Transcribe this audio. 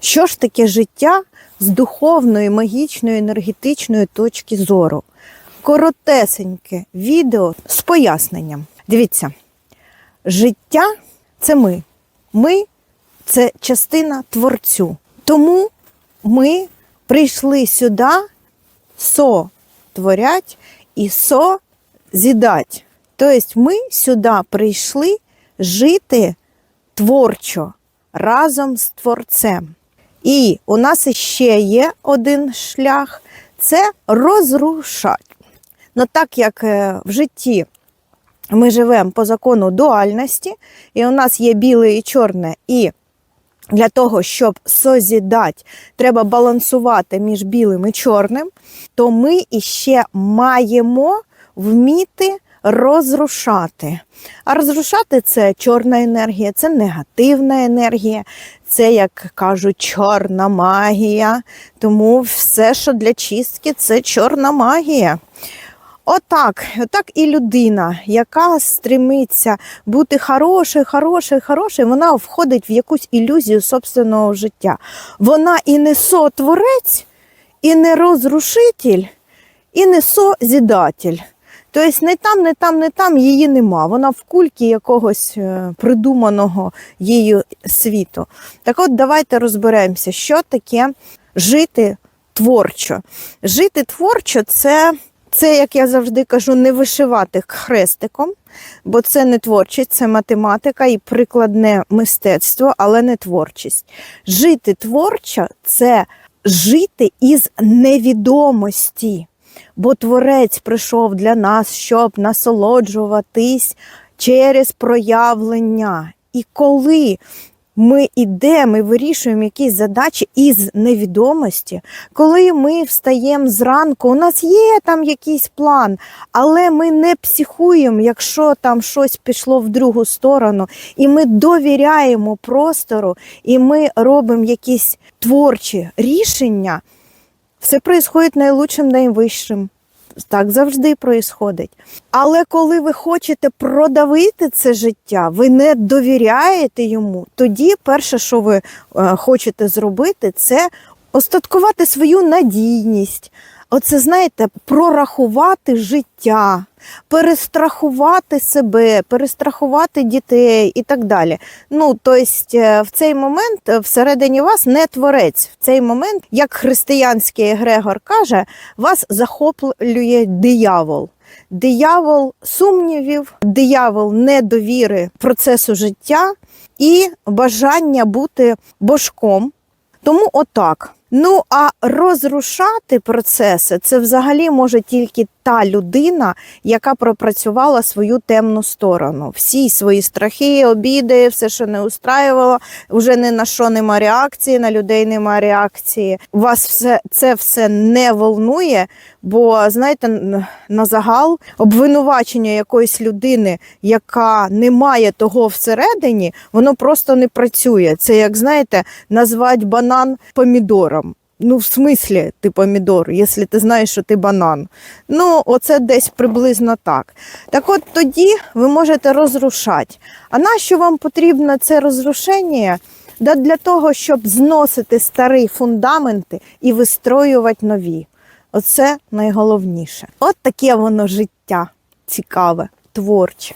Що ж таке життя з духовної, магічної, енергетичної точки зору? Коротесеньке відео з поясненням. Дивіться, життя це ми. Ми це частина творцю. Тому ми прийшли сюди сотворять і созідать. Тобто ми сюди прийшли жити творчо разом з творцем. І у нас ще є один шлях це розрушать. Ну так як е, в житті ми живемо по закону дуальності, і у нас є біле і чорне, і для того, щоб созідати, треба балансувати між білим і чорним, то ми іще маємо вміти розрушати. А розрушати це чорна енергія, це негативна енергія, це, як кажуть, чорна магія. Тому все, що для чистки, це чорна магія. Отак, отак і людина, яка стремиться бути хорошою, хорошою, хорошою, вона входить в якусь ілюзію собственного життя. Вона і не сотворець, і не розрушитель, і не созідатель. Тобто не там, не там, не там її нема. Вона в культі якогось е, придуманого її світу. Так от давайте розберемося, що таке жити творчо. Жити творчо це, це, як я завжди кажу, не вишивати хрестиком, бо це не творчість, це математика і прикладне мистецтво, але не творчість. Жити творчо це жити із невідомості. Бо Творець прийшов для нас, щоб насолоджуватись через проявлення. І коли ми йдемо і вирішуємо якісь задачі із невідомості, коли ми встаємо зранку, у нас є там якийсь план, але ми не психуємо, якщо там щось пішло в другу сторону, і ми довіряємо простору, і ми робимо якісь творчі рішення. Все происходит найлучшим, найвищим. Так завжди происходить. Але коли ви хочете продавити це життя, ви не довіряєте йому, тоді перше, що ви е, хочете зробити, це остаткувати свою надійність. Оце, знаєте, прорахувати життя, перестрахувати себе, перестрахувати дітей і так далі. Ну, тобто, в цей момент е, всередині вас не творець. В цей момент, як християнський Егрегор каже, вас захоплює диявол. Диявол сумнівів, диявол недовіри процесу життя і бажання бути божком. Тому отак. Ну а розрушати процеси це взагалі може тільки та людина, яка пропрацювала свою темну сторону. Всі свої страхи, обіди, все, що не устраювало, вже ні на що нема реакції, на людей нема реакції. Вас все це все не волнує, бо знаєте, на загал обвинувачення якоїсь людини, яка не має того всередині, воно просто не працює. Це як знаєте, назвати банан помідором. Ну, в смислі ти помідор, якщо ти знаєш, що ти банан. Ну, оце десь приблизно так. Так от тоді ви можете розрушати. А нащо вам потрібно це розрушення? Да для того, щоб зносити старі фундаменти і вистроювати нові. Оце найголовніше. От таке воно життя цікаве, творче.